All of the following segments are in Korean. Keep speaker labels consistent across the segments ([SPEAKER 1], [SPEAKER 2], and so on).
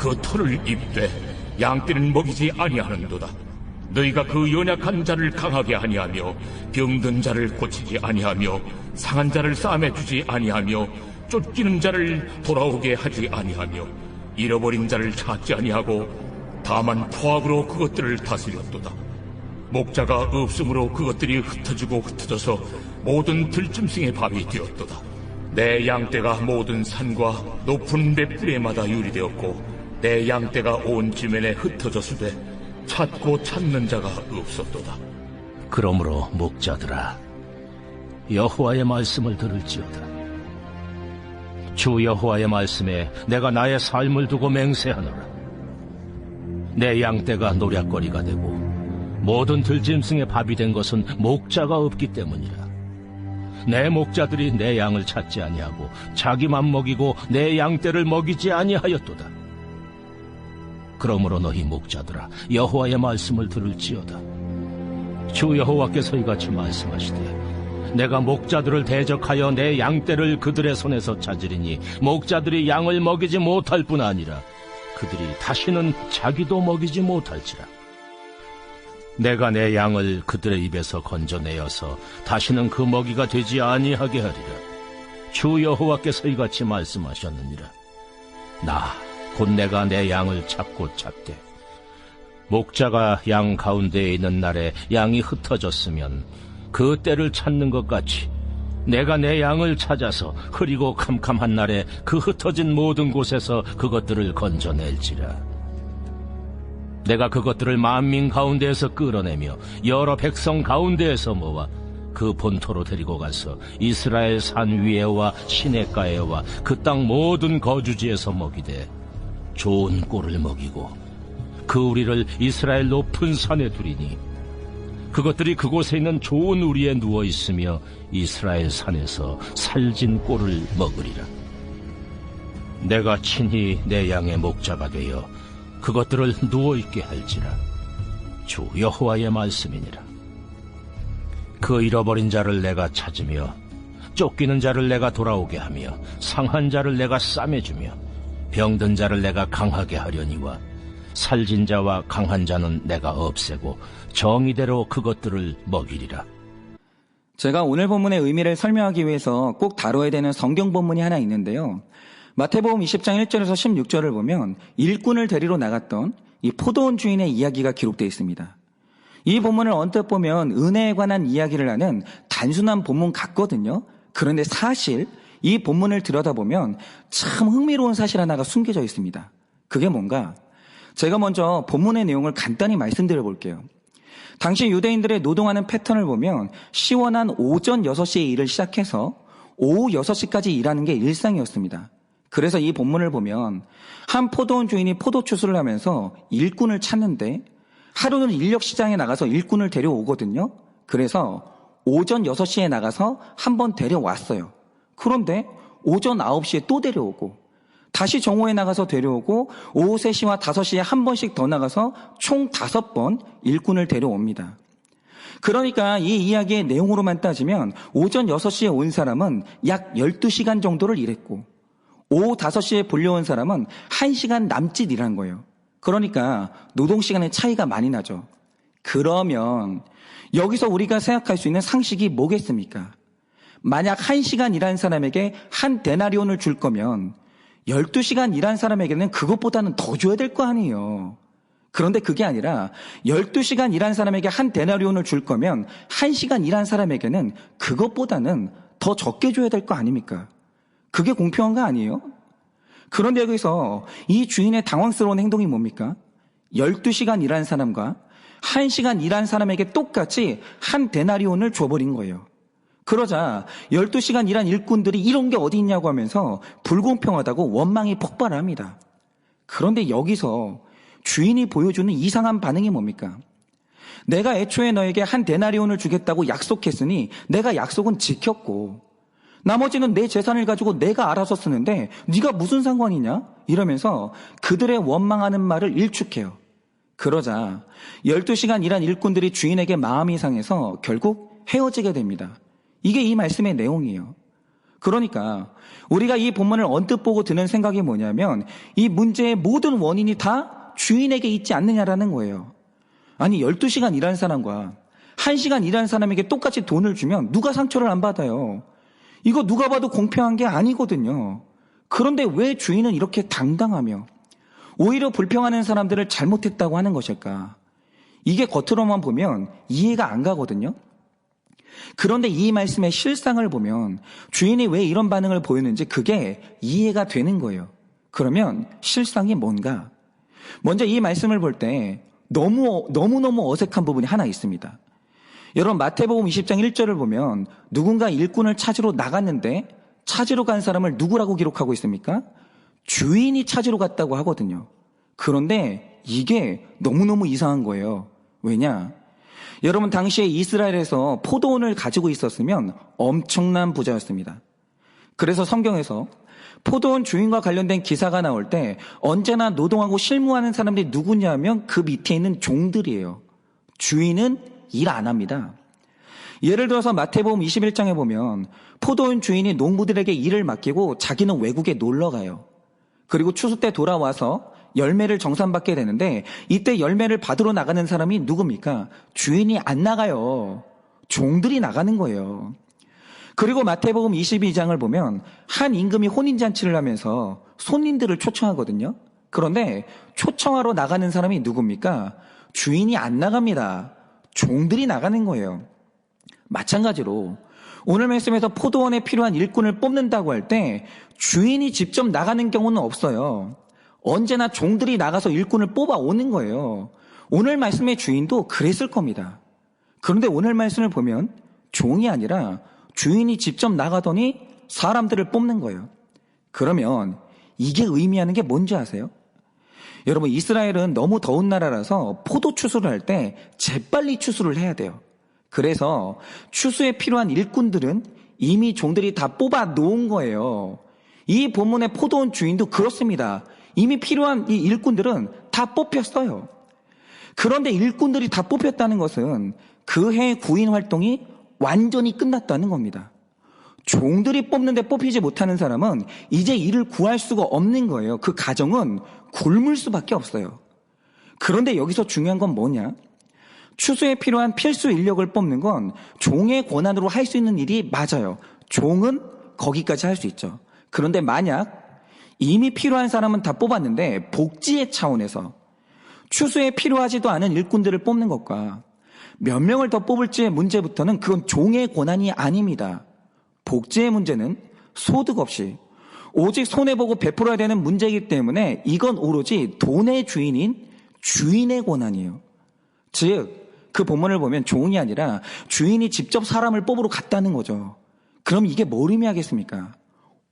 [SPEAKER 1] 그 털을 입되 양떼는 먹이지 아니하는도다. 너희가 그 연약한 자를 강하게 아니하며 병든 자를 고치지 아니하며 상한 자를 싸매 주지 아니하며 쫓기는 자를 돌아오게 하지 아니하며 잃어버린 자를 찾지 아니하고 다만 포악으로 그것들을 다스렸도다. 목자가 없으므로 그것들이 흩어지고 흩어져서 모든 들짐승의 밥이 되었도다. 내 양떼가 모든 산과 높은 맷뿌리마다 유리되었고 내 양떼가 온 지면에 흩어졌으되 찾고 찾는 자가 없었도다.
[SPEAKER 2] 그러므로 목자들아 여호와의 말씀을 들을지어다. 주 여호와의 말씀에 내가 나의 삶을 두고 맹세하노라. 내 양떼가 노략거리가 되고 모든 들짐승의 밥이 된 것은 목자가 없기 때문이라. 내 목자들이 내 양을 찾지 아니하고 자기만 먹이고 내 양떼를 먹이지 아니하였도다 그러므로 너희 목자들아 여호와의 말씀을 들을지어다. 주 여호와께서 이같이 말씀하시되 내가 목자들을 대적하여 내 양떼를 그들의 손에서 찾으리니 목자들이 양을 먹이지 못할 뿐 아니라 그들이 다시는 자기도 먹이지 못할지라. 내가 내 양을 그들의 입에서 건져내어서 다시는 그 먹이가 되지 아니하게 하리라. 주 여호와께서 이같이 말씀하셨느니라. 나 곧 내가 내 양을 찾고 찾되 목자가 양 가운데에 있는 날에 양이 흩어졌으면 그 때를 찾는 것 같이 내가 내 양을 찾아서 흐리고 캄캄한 날에 그 흩어진 모든 곳에서 그것들을 건져낼지라. 내가 그것들을 만민 가운데에서 끌어내며 여러 백성 가운데에서 모아 그 본토로 데리고 가서 이스라엘 산 위에와 시내가에와 그 땅 모든 거주지에서 먹이되 좋은 꼴을 먹이고 그 우리를 이스라엘 높은 산에 두리니 그것들이 그곳에 있는 좋은 우리에 누워 있으며 이스라엘 산에서 살진 꼴을 먹으리라. 내가 친히 내 양의 목자가 되어 그것들을 누워 있게 할지라. 주 여호와의 말씀이니라. 그 잃어버린 자를 내가 찾으며 쫓기는 자를 내가 돌아오게 하며 상한 자를 내가 싸매주며 병든 자를 내가 강하게 하려니와 살진 자와 강한 자는 내가 없애고 정의대로 그것들을 먹이리라.
[SPEAKER 3] 제가 오늘 본문의 의미를 설명하기 위해서 꼭 다뤄야 되는 성경 본문이 하나 있는데요. 마태복음 20장 1절에서 16절을 보면 일꾼을 데리러 나갔던 이 포도원 주인의 이야기가 기록되어 있습니다. 이 본문을 언뜻 보면 은혜에 관한 이야기를 하는 단순한 본문 같거든요. 그런데 사실 이 본문을 들여다보면 참 흥미로운 사실 하나가 숨겨져 있습니다. 그게 뭔가? 제가 먼저 본문의 내용을 간단히 말씀드려 볼게요. 당시 유대인들의 노동하는 패턴을 보면 시원한 오전 6시에 일을 시작해서 오후 6시까지 일하는 게 일상이었습니다. 그래서 이 본문을 보면 한 포도원 주인이 포도 추수를 하면서 일꾼을 찾는데 하루는 인력 시장에 나가서 일꾼을 데려오거든요. 그래서 오전 6시에 나가서 한 번 데려왔어요. 그런데 오전 9시에 또 데려오고 다시 정오에 나가서 데려오고 오후 3시와 5시에 한 번씩 더 나가서 총 5번 일꾼을 데려옵니다. 그러니까 이 이야기의 내용으로만 따지면 오전 6시에 온 사람은 약 12시간 정도를 일했고 오후 5시에 불려온 사람은 1시간 남짓 일한 거예요. 그러니까 노동시간의 차이가 많이 나죠. 그러면 여기서 우리가 생각할 수 있는 상식이 뭐겠습니까? 만약 1시간 일한 사람에게 한 데나리온을 줄 거면 12시간 일한 사람에게는 그것보다는 더 줘야 될 거 아니에요. 그런데 그게 아니라 12시간 일한 사람에게 한 데나리온을 줄 거면 1시간 일한 사람에게는 그것보다는 더 적게 줘야 될 거 아닙니까? 그게 공평한 거 아니에요? 그런데 여기서 이 주인의 당황스러운 행동이 뭡니까? 12시간 일한 사람과 1시간 일한 사람에게 똑같이 한 데나리온을 줘버린 거예요. 그러자 12시간 일한 일꾼들이 이런 게 어디 있냐고 하면서 불공평하다고 원망이 폭발합니다. 그런데 여기서 주인이 보여주는 이상한 반응이 뭡니까? 내가 애초에 너에게 한 데나리온을 주겠다고 약속했으니 내가 약속은 지켰고 나머지는 내 재산을 가지고 내가 알아서 쓰는데 네가 무슨 상관이냐? 이러면서 그들의 원망하는 말을 일축해요. 그러자 12시간 일한 일꾼들이 주인에게 마음이 상해서 결국 헤어지게 됩니다. 이게 이 말씀의 내용이에요. 그러니까 우리가 이 본문을 언뜻 보고 드는 생각이 뭐냐면 이 문제의 모든 원인이 다 주인에게 있지 않느냐라는 거예요. 아니 12시간 일한 사람과 1시간 일한 사람에게 똑같이 돈을 주면 누가 상처를 안 받아요. 이거 누가 봐도 공평한 게 아니거든요. 그런데 왜 주인은 이렇게 당당하며 오히려 불평하는 사람들을 잘못했다고 하는 것일까? 이게 겉으로만 보면 이해가 안 가거든요. 그런데 이 말씀의 실상을 보면 주인이 왜 이런 반응을 보였는지 그게 이해가 되는 거예요. 그러면 실상이 뭔가? 먼저 이 말씀을 볼 때 너무, 너무너무 어색한 부분이 하나 있습니다. 여러분, 마태복음 20장 1절을 보면 누군가 일꾼을 찾으러 나갔는데 찾으러 간 사람을 누구라고 기록하고 있습니까? 주인이 찾으러 갔다고 하거든요. 그런데 이게 너무너무 이상한 거예요. 왜냐? 여러분, 당시에 이스라엘에서 포도원을 가지고 있었으면 엄청난 부자였습니다. 그래서 성경에서 포도원 주인과 관련된 기사가 나올 때 언제나 노동하고 실무하는 사람들이 누구냐면 그 밑에 있는 종들이에요. 주인은 일 안 합니다. 예를 들어서 마태복음 21장에 보면 포도원 주인이 농부들에게 일을 맡기고 자기는 외국에 놀러 가요. 그리고 추수 때 돌아와서 열매를 정산받게 되는데 이때 열매를 받으러 나가는 사람이 누굽니까? 주인이 안 나가요. 종들이 나가는 거예요. 그리고 마태복음 22장을 보면 한 임금이 혼인잔치를 하면서 손님들을 초청하거든요. 그런데 초청하러 나가는 사람이 누굽니까? 주인이 안 나갑니다. 종들이 나가는 거예요. 마찬가지로 오늘 말씀에서 포도원에 필요한 일꾼을 뽑는다고 할 때 주인이 직접 나가는 경우는 없어요. 언제나 종들이 나가서 일꾼을 뽑아 오는 거예요. 오늘 말씀의 주인도 그랬을 겁니다. 그런데 오늘 말씀을 보면 종이 아니라 주인이 직접 나가더니 사람들을 뽑는 거예요. 그러면 이게 의미하는 게 뭔지 아세요? 여러분, 이스라엘은 너무 더운 나라라서 포도 추수를 할 때 재빨리 추수를 해야 돼요. 그래서 추수에 필요한 일꾼들은 이미 종들이 다 뽑아 놓은 거예요. 이 본문의 포도원 주인도 그렇습니다. 이미 필요한 이 일꾼들은 다 뽑혔어요. 그런데 일꾼들이 다 뽑혔다는 것은 그 해 구인 활동이 완전히 끝났다는 겁니다. 종들이 뽑는데 뽑히지 못하는 사람은 이제 일을 구할 수가 없는 거예요. 그 가정은 굶을 수밖에 없어요. 그런데 여기서 중요한 건 뭐냐? 추수에 필요한 필수 인력을 뽑는 건 종의 권한으로 할 수 있는 일이 맞아요. 종은 거기까지 할 수 있죠. 그런데 만약 이미 필요한 사람은 다 뽑았는데 복지의 차원에서 추수에 필요하지도 않은 일꾼들을 뽑는 것과 몇 명을 더 뽑을지의 문제부터는 그건 종의 권한이 아닙니다. 복지의 문제는 소득 없이 오직 손해보고 베풀어야 되는 문제이기 때문에 이건 오로지 돈의 주인인 주인의 권한이에요. 즉, 그 본문을 보면 종이 아니라 주인이 직접 사람을 뽑으러 갔다는 거죠. 그럼 이게 뭘 의미하겠습니까?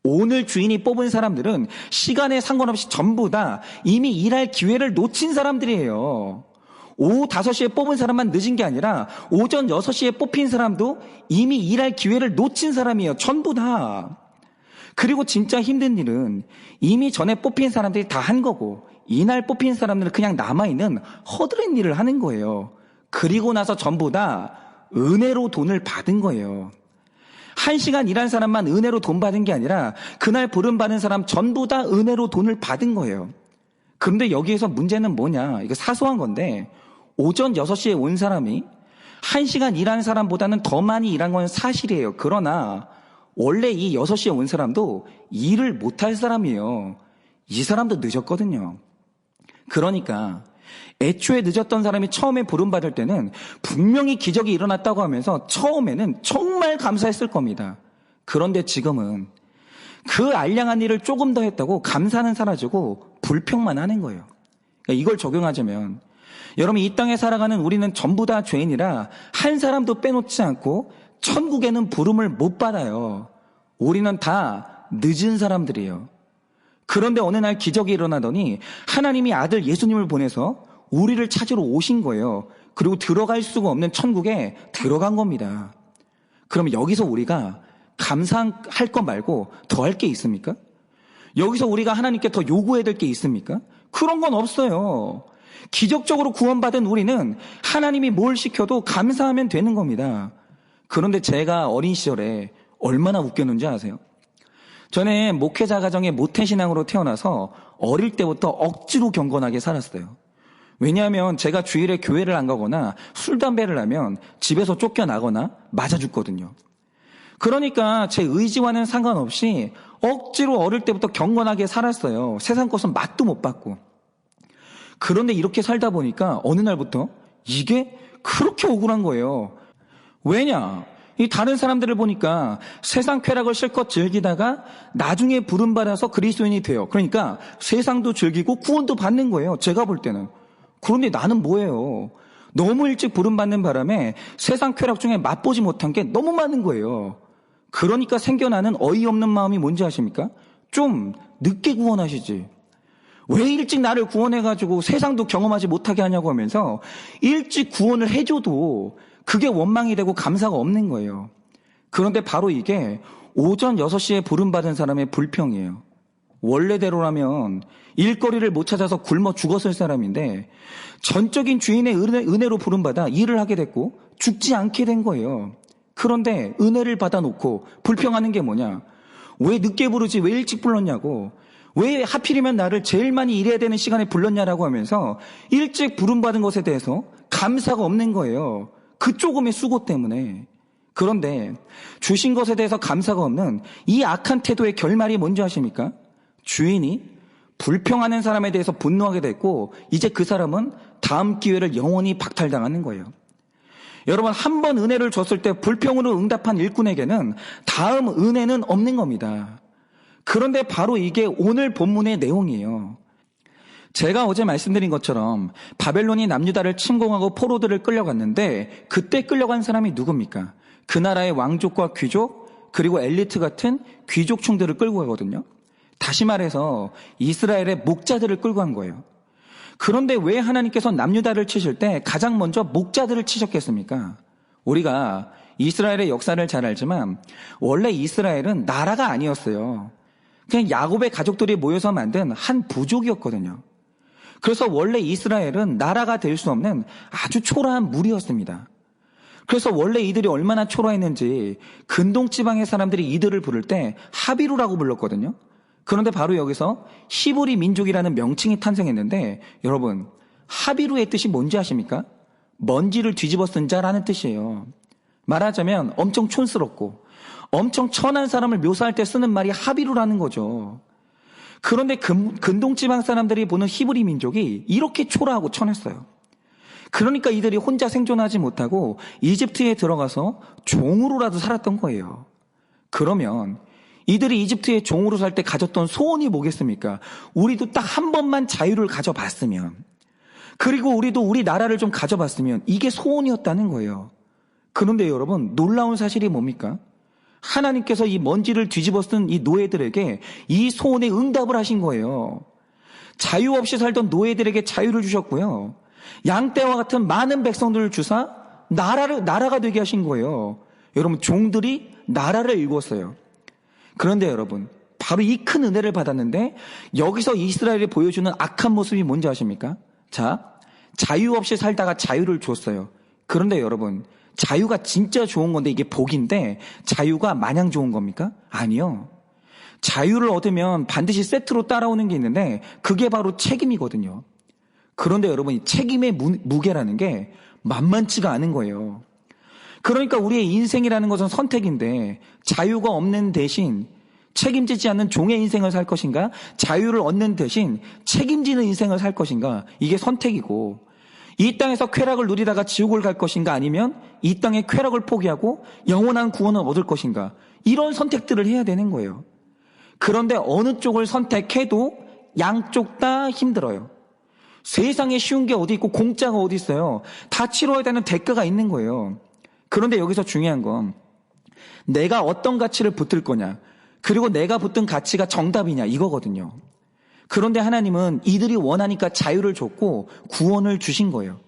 [SPEAKER 3] 오늘 주인이 뽑은 사람들은 시간에 상관없이 전부 다 이미 일할 기회를 놓친 사람들이에요. 오후 5시에 뽑은 사람만 늦은 게 아니라 오전 6시에 뽑힌 사람도 이미 일할 기회를 놓친 사람이에요. 전부 다. 그리고 진짜 힘든 일은 이미 전에 뽑힌 사람들이 다 한 거고 이날 뽑힌 사람들은 그냥 남아있는 허드렛 일을 하는 거예요. 그리고 나서 전부 다 은혜로 돈을 받은 거예요. 한 시간 일한 사람만 은혜로 돈 받은 게 아니라 그날 부름 받은 사람 전부 다 은혜로 돈을 받은 거예요. 그런데 여기에서 문제는 뭐냐? 이거 사소한 건데 오전 6시에 온 사람이 1시간 일한 사람보다는 더 많이 일한 건 사실이에요. 그러나 원래 이 6시에 온 사람도 일을 못할 사람이에요. 이 사람도 늦었거든요. 그러니까 애초에 늦었던 사람이 처음에 부름받을 때는 분명히 기적이 일어났다고 하면서 처음에는 정말 감사했을 겁니다. 그런데 지금은 그 알량한 일을 조금 더 했다고 감사는 사라지고 불평만 하는 거예요. 그러니까 이걸 적용하자면 여러분 이 땅에 살아가는 우리는 전부 다 죄인이라 한 사람도 빼놓지 않고 천국에는 부름을 못 받아요. 우리는 다 늦은 사람들이에요. 그런데 어느 날 기적이 일어나더니 하나님이 아들 예수님을 보내서 우리를 찾으러 오신 거예요. 그리고 들어갈 수가 없는 천국에 들어간 겁니다. 그러면 여기서 우리가 감사할 것 말고 더 할 게 있습니까? 여기서 우리가 하나님께 더 요구해야 될 게 있습니까? 그런 건 없어요. 기적적으로 구원받은 우리는 하나님이 뭘 시켜도 감사하면 되는 겁니다. 그런데 제가 어린 시절에 얼마나 웃겼는지 아세요? 저는 목회자 가정의 모태신앙으로 태어나서 어릴 때부터 억지로 경건하게 살았어요. 왜냐하면 제가 주일에 교회를 안 가거나 술, 담배를 하면 집에서 쫓겨나거나 맞아 죽거든요. 그러니까 제 의지와는 상관없이 억지로 어릴 때부터 경건하게 살았어요. 세상 것은 맛도 못 봤고. 그런데 이렇게 살다 보니까 어느 날부터 이게 그렇게 억울한 거예요. 왜냐? 이 다른 사람들을 보니까 세상 쾌락을 실컷 즐기다가 나중에 부름받아서 그리스도인이 돼요. 그러니까 세상도 즐기고 구원도 받는 거예요. 제가 볼 때는. 그런데 나는 뭐예요? 너무 일찍 부름받는 바람에 세상 쾌락 중에 맛보지 못한 게 너무 많은 거예요. 그러니까 생겨나는 어이없는 마음이 뭔지 아십니까? 좀 늦게 구원하시지. 왜 일찍 나를 구원해가지고 세상도 경험하지 못하게 하냐고 하면서 일찍 구원을 해줘도 그게 원망이 되고 감사가 없는 거예요. 그런데 바로 이게 오전 6시에 부름받은 사람의 불평이에요. 원래대로라면 일거리를 못 찾아서 굶어 죽었을 사람인데 전적인 주인의 은혜, 로 부름받아 일을 하게 됐고 죽지 않게 된 거예요. 그런데 은혜를 받아놓고 불평하는 게 뭐냐? 왜 늦게 부르지? 왜 일찍 불렀냐고? 왜 하필이면 나를 제일 많이 일해야 되는 시간에 불렀냐라고 하면서 일찍 부름받은 것에 대해서 감사가 없는 거예요. 그 조금의 수고 때문에. 그런데 주신 것에 대해서 감사가 없는 이 악한 태도의 결말이 뭔지 아십니까? 주인이 불평하는 사람에 대해서 분노하게 됐고 이제 그 사람은 다음 기회를 영원히 박탈당하는 거예요. 여러분 한 번 은혜를 줬을 때 불평으로 응답한 일꾼에게는 다음 은혜는 없는 겁니다. 그런데 바로 이게 오늘 본문의 내용이에요. 제가 어제 말씀드린 것처럼 바벨론이 남유다를 침공하고 포로들을 끌려갔는데 그때 끌려간 사람이 누굽니까? 그 나라의 왕족과 귀족 그리고 엘리트 같은 귀족충들을 끌고 가거든요. 다시 말해서 이스라엘의 목자들을 끌고 간 거예요. 그런데 왜 하나님께서 남유다를 치실 때 가장 먼저 목자들을 치셨겠습니까? 우리가 이스라엘의 역사를 잘 알지만 원래 이스라엘은 나라가 아니었어요. 그냥 야곱의 가족들이 모여서 만든 한 부족이었거든요. 그래서 원래 이스라엘은 나라가 될 수 없는 아주 초라한 무리였습니다. 그래서 원래 이들이 얼마나 초라했는지 근동 지방의 사람들이 이들을 부를 때 하비루라고 불렀거든요. 그런데 바로 여기서 히브리 민족이라는 명칭이 탄생했는데 여러분 하비루의 뜻이 뭔지 아십니까? 먼지를 뒤집어 쓴 자라는 뜻이에요. 말하자면 엄청 촌스럽고 엄청 천한 사람을 묘사할 때 쓰는 말이 하비루라는 거죠. 그런데 근, 근동지방 사람들이 보는 히브리 민족이 이렇게 초라하고 천했어요. 그러니까 이들이 혼자 생존하지 못하고 이집트에 들어가서 종으로라도 살았던 거예요. 그러면 이들이 이집트의 종으로 살 때 가졌던 소원이 뭐겠습니까? 우리도 딱 한 번만 자유를 가져봤으면, 그리고 우리도 우리 나라를 좀 가져봤으면 이게 소원이었다는 거예요. 그런데 여러분, 놀라운 사실이 뭡니까? 하나님께서 이 먼지를 뒤집어 쓴 이 노예들에게 이 소원에 응답을 하신 거예요. 자유 없이 살던 노예들에게 자유를 주셨고요. 양떼와 같은 많은 백성들을 주사 나라를, 나라가 되게 하신 거예요. 여러분, 종들이 나라를 일궜어요. 그런데 여러분, 바로 이 큰 은혜를 받았는데 여기서 이스라엘이 보여주는 악한 모습이 뭔지 아십니까? 자, 자유 없이 살다가 자유를 줬어요. 그런데 여러분, 자유가 진짜 좋은 건데 이게 복인데 자유가 마냥 좋은 겁니까? 아니요. 자유를 얻으면 반드시 세트로 따라오는 게 있는데 그게 바로 책임이거든요. 그런데 여러분, 책임의 무, 게라는게 만만치가 않은 거예요. 그러니까 우리의 인생이라는 것은 선택인데 자유가 없는 대신 책임지지 않는 종의 인생을 살 것인가? 자유를 얻는 대신 책임지는 인생을 살 것인가? 이게 선택이고 이 땅에서 쾌락을 누리다가 지옥을 갈 것인가? 아니면 이 땅의 쾌락을 포기하고 영원한 구원을 얻을 것인가? 이런 선택들을 해야 되는 거예요. 그런데 어느 쪽을 선택해도 양쪽 다 힘들어요. 세상에 쉬운 게 어디 있고 공짜가 어디 있어요. 다 치러야 되는 대가가 있는 거예요. 그런데 여기서 중요한 건 내가 어떤 가치를 붙을 거냐, 그리고 내가 붙은 가치가 정답이냐 이거거든요. 그런데 하나님은 이들이 원하니까 자유를 줬고 구원을 주신 거예요.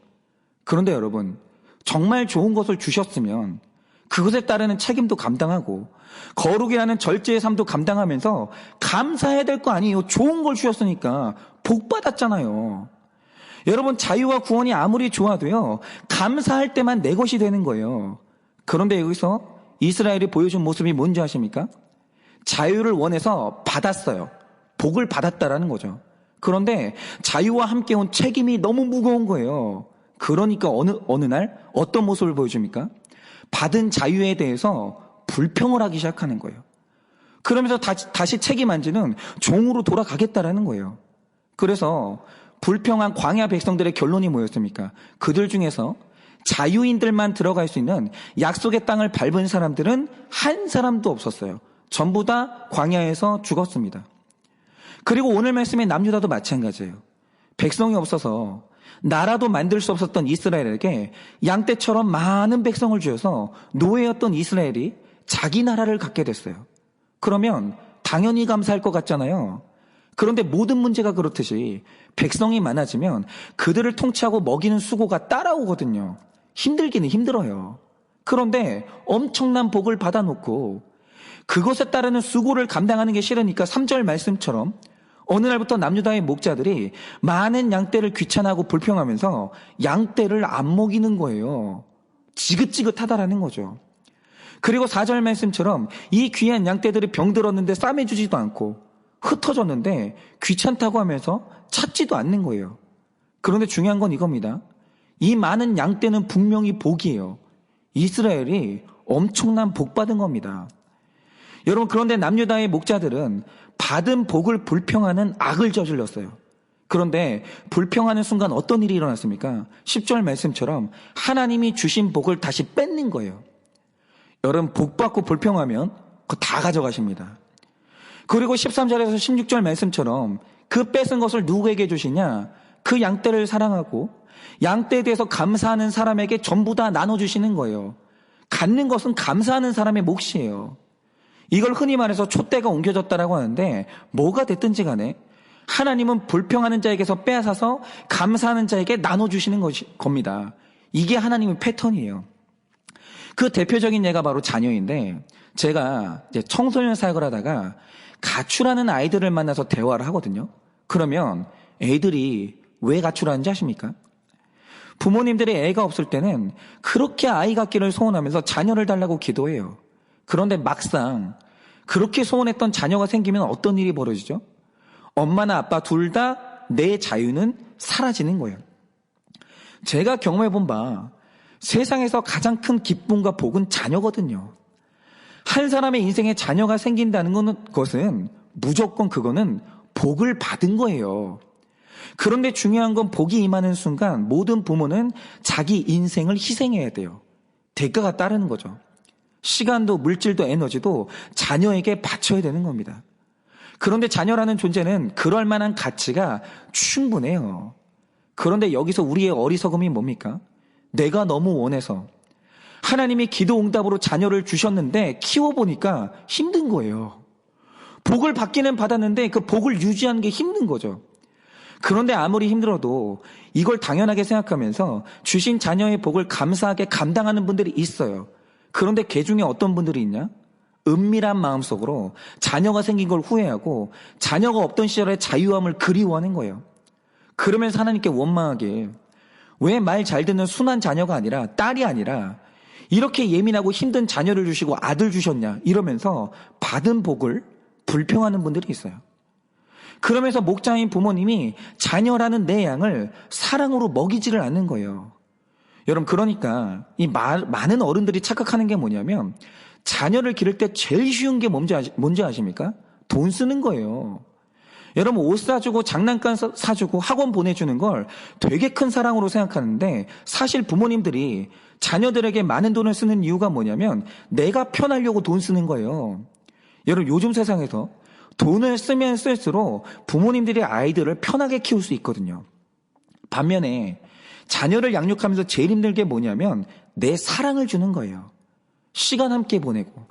[SPEAKER 3] 그런데 여러분, 정말 좋은 것을 주셨으면 그것에 따르는 책임도 감당하고 거룩이라는 절제의 삶도 감당하면서 감사해야 될 거 아니에요. 좋은 걸 주셨으니까 복 받았잖아요. 여러분 자유와 구원이 아무리 좋아도요. 감사할 때만 내 것이 되는 거예요. 그런데 여기서 이스라엘이 보여준 모습이 뭔지 아십니까? 자유를 원해서 받았어요. 복을 받았다라는 거죠. 그런데 자유와 함께 온 책임이 너무 무거운 거예요. 그러니까 어느 어느 날 어떤 모습을 보여줍니까? 받은 자유에 대해서 불평을 하기 시작하는 거예요. 그러면서 다시, 다시 책임 안 지는 종으로 돌아가겠다라는 거예요. 그래서 불평한 광야 백성들의 결론이 뭐였습니까? 그들 중에서 자유인들만 들어갈 수 있는 약속의 땅을 밟은 사람들은 한 사람도 없었어요. 전부 다 광야에서 죽었습니다. 그리고 오늘 말씀의 남유다도 마찬가지예요. 백성이 없어서 나라도 만들 수 없었던 이스라엘에게 양떼처럼 많은 백성을 주어서 노예였던 이스라엘이 자기 나라를 갖게 됐어요. 그러면 당연히 감사할 것 같잖아요. 그런데 모든 문제가 그렇듯이 백성이 많아지면 그들을 통치하고 먹이는 수고가 따라오거든요. 힘들기는 힘들어요. 그런데 엄청난 복을 받아놓고 그것에 따르는 수고를 감당하는 게 싫으니까 3절 말씀처럼 어느 날부터 남유다의 목자들이 많은 양떼를 귀찮아하고 불평하면서 양떼를 안 먹이는 거예요. 지긋지긋하다라는 거죠. 그리고 4절 말씀처럼 이 귀한 양떼들이 병들었는데 싸매주지도 않고 흩어졌는데 귀찮다고 하면서 찾지도 않는 거예요. 그런데 중요한 건 이겁니다. 이 많은 양떼는 분명히 복이에요. 이스라엘이 엄청난 복 받은 겁니다. 여러분 그런데 남유다의 목자들은 받은 복을 불평하는 악을 저질렀어요. 그런데 불평하는 순간 어떤 일이 일어났습니까? 10절 말씀처럼 하나님이 주신 복을 다시 뺏는 거예요. 여러분 복 받고 불평하면 그거 다 가져가십니다. 그리고 13절에서 16절 말씀처럼 그 뺏은 것을 누구에게 주시냐? 그 양떼를 사랑하고 양떼에 대해서 감사하는 사람에게 전부 다 나눠주시는 거예요. 갖는 것은 감사하는 사람의 몫이에요. 이걸 흔히 말해서 촛대가 옮겨졌다라고 하는데 뭐가 됐든지 간에 하나님은 불평하는 자에게서 빼앗아서 감사하는 자에게 나눠주시는 것이, 겁니다. 이게 하나님의 패턴이에요. 그 대표적인 예가 바로 자녀인데 제가 청소년 사역을 하다가 가출하는 아이들을 만나서 대화를 하거든요. 그러면 애들이 왜 가출하는지 아십니까? 부모님들이 애가 없을 때는 그렇게 아이 갖기를 소원하면서 자녀를 달라고 기도해요. 그런데 막상 그렇게 소원했던 자녀가 생기면 어떤 일이 벌어지죠? 엄마나 아빠 둘 다 내 자유는 사라지는 거예요. 제가 경험해 본 바 세상에서 가장 큰 기쁨과 복은 자녀거든요. 한 사람의 인생에 자녀가 생긴다는 것은 무조건 그거는 복을 받은 거예요. 그런데 중요한 건 복이 임하는 순간 모든 부모는 자기 인생을 희생해야 돼요. 대가가 따르는 거죠. 시간도 물질도 에너지도 자녀에게 바쳐야 되는 겁니다. 그런데 자녀라는 존재는 그럴 만한 가치가 충분해요. 그런데 여기서 우리의 어리석음이 뭡니까? 내가 너무 원해서 하나님이 기도 응답으로 자녀를 주셨는데 키워보니까 힘든 거예요. 복을 받기는 받았는데 그 복을 유지하는 게 힘든 거죠. 그런데 아무리 힘들어도 이걸 당연하게 생각하면서 주신 자녀의 복을 감사하게 감당하는 분들이 있어요. 그런데 개 중에 어떤 분들이 있냐? 은밀한 마음속으로 자녀가 생긴 걸 후회하고 자녀가 없던 시절의 자유함을 그리워하는 거예요. 그러면서 하나님께 원망하게 왜 말 잘 듣는 순한 자녀가 아니라 딸이 아니라 이렇게 예민하고 힘든 자녀를 주시고 아들 주셨냐 이러면서 받은 복을 불평하는 분들이 있어요. 그러면서 목자인 부모님이 자녀라는 내 양을 사랑으로 먹이지를 않는 거예요. 여러분 그러니까 이 말, 많은 어른들이 착각하는 게 뭐냐면 자녀를 기를 때 제일 쉬운 게 뭔지, 아시, 뭔지 아십니까? 돈 쓰는 거예요. 여러분 옷 사주고 장난감 사주고 학원 보내주는 걸 되게 큰 사랑으로 생각하는데 사실 부모님들이 자녀들에게 많은 돈을 쓰는 이유가 뭐냐면 내가 편하려고 돈 쓰는 거예요. 여러분 요즘 세상에서 돈을 쓰면 쓸수록 부모님들이 아이들을 편하게 키울 수 있거든요. 반면에 자녀를 양육하면서 제일 힘든 게 뭐냐면 내 사랑을 주는 거예요. 시간 함께 보내고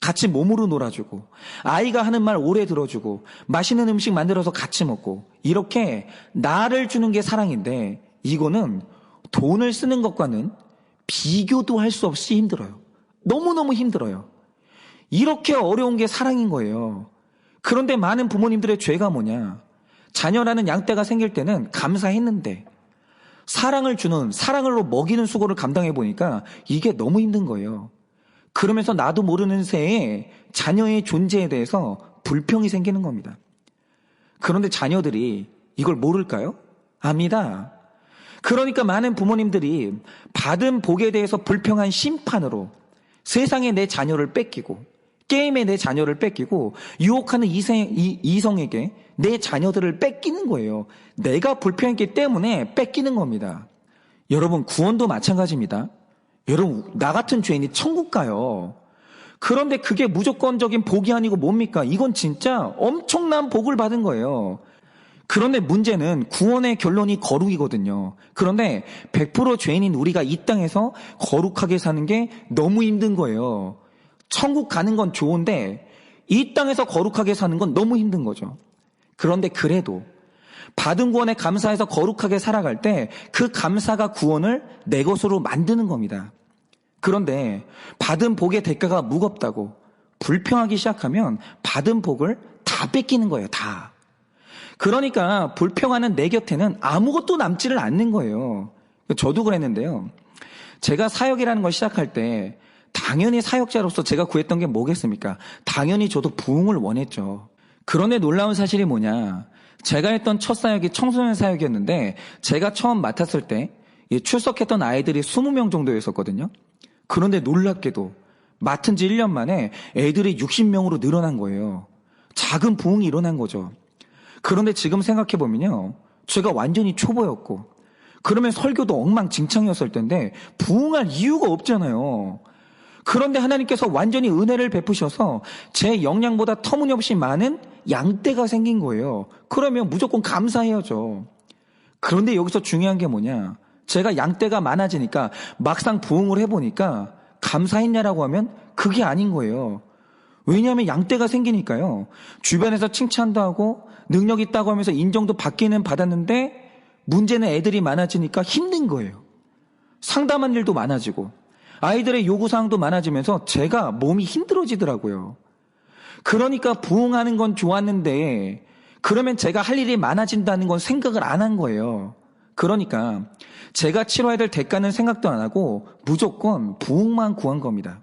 [SPEAKER 3] 같이 몸으로 놀아주고, 아이가 하는 말 오래 들어주고, 맛있는 음식 만들어서 같이 먹고, 이렇게 나를 주는 게 사랑인데, 이거는 돈을 쓰는 것과는 비교도 할 수 없이 힘들어요. 너무너무 힘들어요. 이렇게 어려운 게 사랑인 거예요. 그런데 많은 부모님들의 죄가 뭐냐? 자녀라는 양떼가 생길 때는 감사했는데, 사랑을 주는, 사랑으로 먹이는 수고를 감당해 보니까 이게 너무 힘든 거예요. 그러면서 나도 모르는 새에 자녀의 존재에 대해서 불평이 생기는 겁니다. 그런데 자녀들이 이걸 모를까요? 압니다. 그러니까 많은 부모님들이 받은 복에 대해서 불평한 심판으로 세상에 내 자녀를 뺏기고 게임에 내 자녀를 뺏기고 유혹하는 이성, 이, 이성에게 내 자녀들을 뺏기는 거예요. 내가 불평했기 때문에 뺏기는 겁니다. 여러분 구원도 마찬가지입니다. 여러분 나 같은 죄인이 천국 가요. 그런데 그게 무조건적인 복이 아니고 뭡니까? 이건 진짜 엄청난 복을 받은 거예요. 그런데 문제는 구원의 결론이 거룩이거든요. 그런데 100% 죄인인 우리가 이 땅에서 거룩하게 사는 게 너무 힘든 거예요. 천국 가는 건 좋은데 이 땅에서 거룩하게 사는 건 너무 힘든 거죠. 그런데 그래도 받은 구원에 감사해서 거룩하게 살아갈 때 그 감사가 구원을 내 것으로 만드는 겁니다. 그런데 받은 복의 대가가 무겁다고 불평하기 시작하면 받은 복을 다 뺏기는 거예요, 다. 그러니까 불평하는 내 곁에는 아무것도 남지를 않는 거예요. 저도 그랬는데요. 제가 사역이라는 걸 시작할 때 당연히 사역자로서 제가 구했던 게 뭐겠습니까? 당연히 저도 부흥을 원했죠. 그런데 놀라운 사실이 뭐냐? 제가 했던 첫 사역이 청소년 사역이었는데 제가 처음 맡았을 때 출석했던 아이들이 20명 정도였었거든요. 그런데 놀랍게도 맡은 지 1년 만에 애들이 60명으로 늘어난 거예요. 작은 부흥이 일어난 거죠. 그런데 지금 생각해보면요. 제가 완전히 초보였고, 그러면 설교도 엉망진창이었을 텐데, 부흥할 이유가 없잖아요. 그런데 하나님께서 완전히 은혜를 베푸셔서 제 역량보다 터무니없이 많은 양떼가 생긴 거예요. 그러면 무조건 감사해야죠. 그런데 여기서 중요한 게 뭐냐. 제가 양떼가 많아지니까 막상 부흥을 해보니까 감사했냐라고 하면 그게 아닌 거예요. 왜냐하면 양떼가 생기니까요. 주변에서 칭찬도 하고 능력 있다고 하면서 인정도 받기는 받았는데 문제는 애들이 많아지니까 힘든 거예요. 상담한 일도 많아지고 아이들의 요구사항도 많아지면서 제가 몸이 힘들어지더라고요. 그러니까 부흥하는 건 좋았는데 그러면 제가 할 일이 많아진다는 건 생각을 안 한 거예요. 그러니까 제가 치러야 될 대가는 생각도 안 하고 무조건 부흥만 구한 겁니다.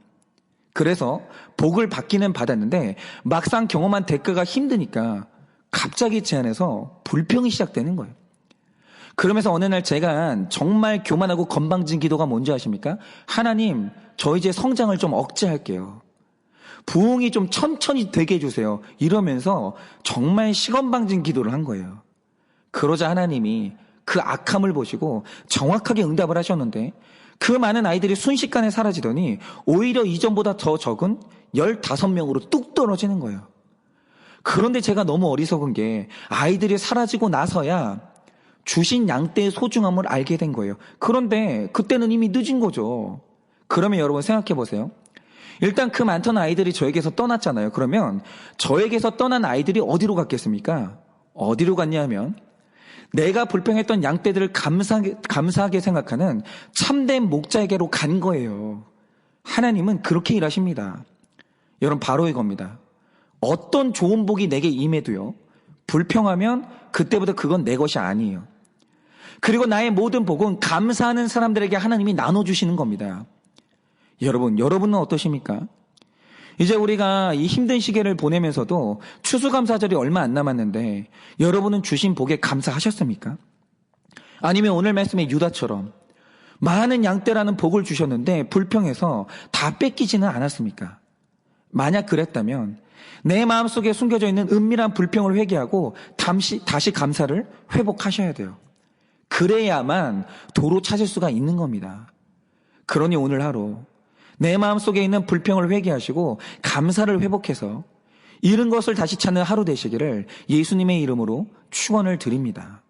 [SPEAKER 3] 그래서 복을 받기는 받았는데 막상 경험한 대가가 힘드니까 갑자기 제 안에서 불평이 시작되는 거예요. 그러면서 어느 날 제가 정말 교만하고 건방진 기도가 뭔지 아십니까? 하나님, 저 이제 성장을 좀 억제할게요. 부흥이 좀 천천히 되게 해주세요. 이러면서 정말 시건방진 기도를 한 거예요. 그러자 하나님이 그 악함을 보시고 정확하게 응답을 하셨는데 그 많은 아이들이 순식간에 사라지더니 오히려 이전보다 더 적은 15명으로 뚝 떨어지는 거예요. 그런데 제가 너무 어리석은 게 아이들이 사라지고 나서야 주신 양떼의 소중함을 알게 된 거예요. 그런데 그때는 이미 늦은 거죠. 그러면 여러분 생각해 보세요. 일단 그 많던 아이들이 저에게서 떠났잖아요. 그러면 저에게서 떠난 아이들이 어디로 갔겠습니까? 어디로 갔냐 하면 내가 불평했던 양떼들을 감사하게, 감사하게 생각하는 참된 목자에게로 간 거예요. 하나님은 그렇게 일하십니다. 여러분, 바로 이겁니다. 어떤 좋은 복이 내게 임해도요, 불평하면 그때부터 그건 내 것이 아니에요. 그리고 나의 모든 복은 감사하는 사람들에게 하나님이 나눠주시는 겁니다. 여러분, 여러분은 어떠십니까? 이제 우리가 이 힘든 시기를 보내면서도 추수감사절이 얼마 안 남았는데 여러분은 주신 복에 감사하셨습니까? 아니면 오늘 말씀의 유다처럼 많은 양떼라는 복을 주셨는데 불평해서 다 뺏기지는 않았습니까? 만약 그랬다면 내 마음속에 숨겨져 있는 은밀한 불평을 회개하고 다시, 다시 감사를 회복하셔야 돼요. 그래야만 도로 찾을 수가 있는 겁니다. 그러니 오늘 하루 내 마음 속에 있는 불평을 회개하시고 감사를 회복해서 잃은 것을 다시 찾는 하루 되시기를 예수님의 이름으로 축원을 드립니다.